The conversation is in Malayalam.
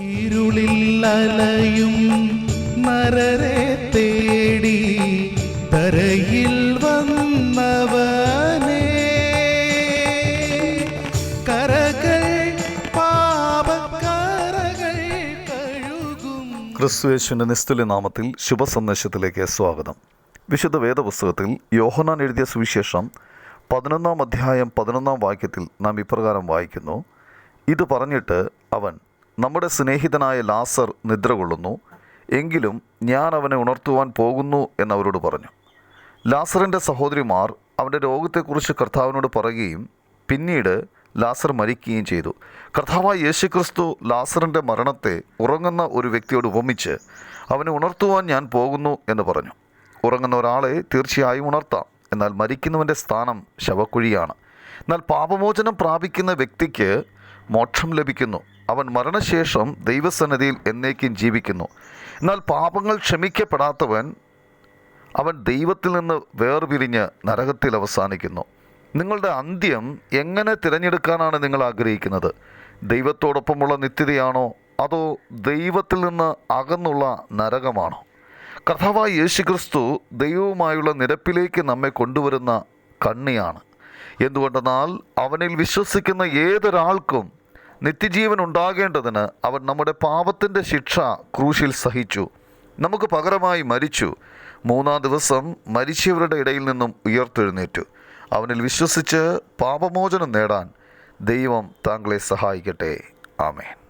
ഇരുളിൽ അലയും നരരെ തേടി തരയിൽ വന്നവനെ. കരകൾ പാപക്കരകൾ കഴുകും. ക്രിസ്തുയേശുവിന്റെ നിസ്തുല്യ നാമത്തിൽ ശുഭസന്ദേശത്തിലേക്ക് സ്വാഗതം. വിശുദ്ധ വേദപുസ്തകത്തിൽ യോഹനാൻ എഴുതിയ സുവിശേഷം പതിനൊന്നാം അധ്യായം പതിനൊന്നാം വാക്യത്തിൽ നാം ഇപ്രകാരം വായിക്കുന്നു. ഇത് പറഞ്ഞിട്ട് അവൻ നമ്മുടെ സ്നേഹിതനായ ലാസർ നിദ്ര കൊള്ളുന്നു. എങ്കിലും ഞാൻ അവനെ ഉണർത്തുവാൻ പോകുന്നു എന്നവരോട് പറഞ്ഞു. ലാസറിന്റെ സഹോദരിമാർ അവന്റെ രോഗത്തെക്കുറിച്ച് കർത്താവിനോട് പറയുകയും പിന്നീട് ലാസർ മരിക്കുകയും ചെയ്തു. കർത്താവായ യേശുക്രിസ്തു ലാസറിന്റെ മരണത്തെ ഉറങ്ങുന്ന ഒരു വ്യക്തിയോട് ഉപമിച്ച് അവനെ ഉണർത്തുവാൻ ഞാൻ പോകുന്നു എന്ന് പറഞ്ഞു. ഉറങ്ങുന്ന ഒരാളെ തീർച്ചയായും ഉണർത്താം. എന്നാൽ മരിക്കുന്നവന്റെ സ്ഥാനം ശവക്കുഴിയാണ്. എന്നാൽ പാപമോചനം പ്രാപിക്കുന്ന വ്യക്തിക്ക് മോക്ഷം ലഭിക്കുന്നു. അവൻ മരണശേഷം ദൈവസന്നിധിയിൽ എന്നേക്കും ജീവിക്കുന്നു. എന്നാൽ പാപങ്ങൾ ക്ഷമിക്കപ്പെടാത്തവൻ അവൻ ദൈവത്തിൽ നിന്ന് വേർപിരിഞ്ഞ് നരകത്തിൽ അവസാനിക്കുന്നു. നിങ്ങളുടെ അന്ത്യം എങ്ങനെ തിരഞ്ഞെടുക്കാനാണ് നിങ്ങൾ ആഗ്രഹിക്കുന്നത്? ദൈവത്തോടൊപ്പമുള്ള നിത്യതയാണോ? അതോ ദൈവത്തിൽ നിന്ന് അകന്നുള്ള നരകമാണോ? കർത്താവായ യേശുക്രിസ്തു ദൈവവുമായുള്ള നിരപ്പിലേക്ക് നമ്മെ കൊണ്ടുവരുന്ന കണ്ണിയാണ്. എന്തുകൊണ്ടെന്നാൽ അവനിൽ വിശ്വസിക്കുന്ന ഏതൊരാൾക്കും നിത്യജീവൻ ഉണ്ടാകേണ്ടതിന് അവൻ നമ്മുടെ പാപത്തിന്റെ ശിക്ഷ ക്രൂശിൽ സഹിച്ചു. നമുക്ക് പകരമായി മരിച്ചു. മൂന്നാം ദിവസം മരിച്ചവരുടെ ഇടയിൽ നിന്നും ഉയർത്തെഴുന്നേറ്റു. അവനിൽ വിശ്വസിച്ച് പാപമോചനം നേടാൻ ദൈവം താങ്കളെ സഹായിക്കട്ടെ. ആമേൻ.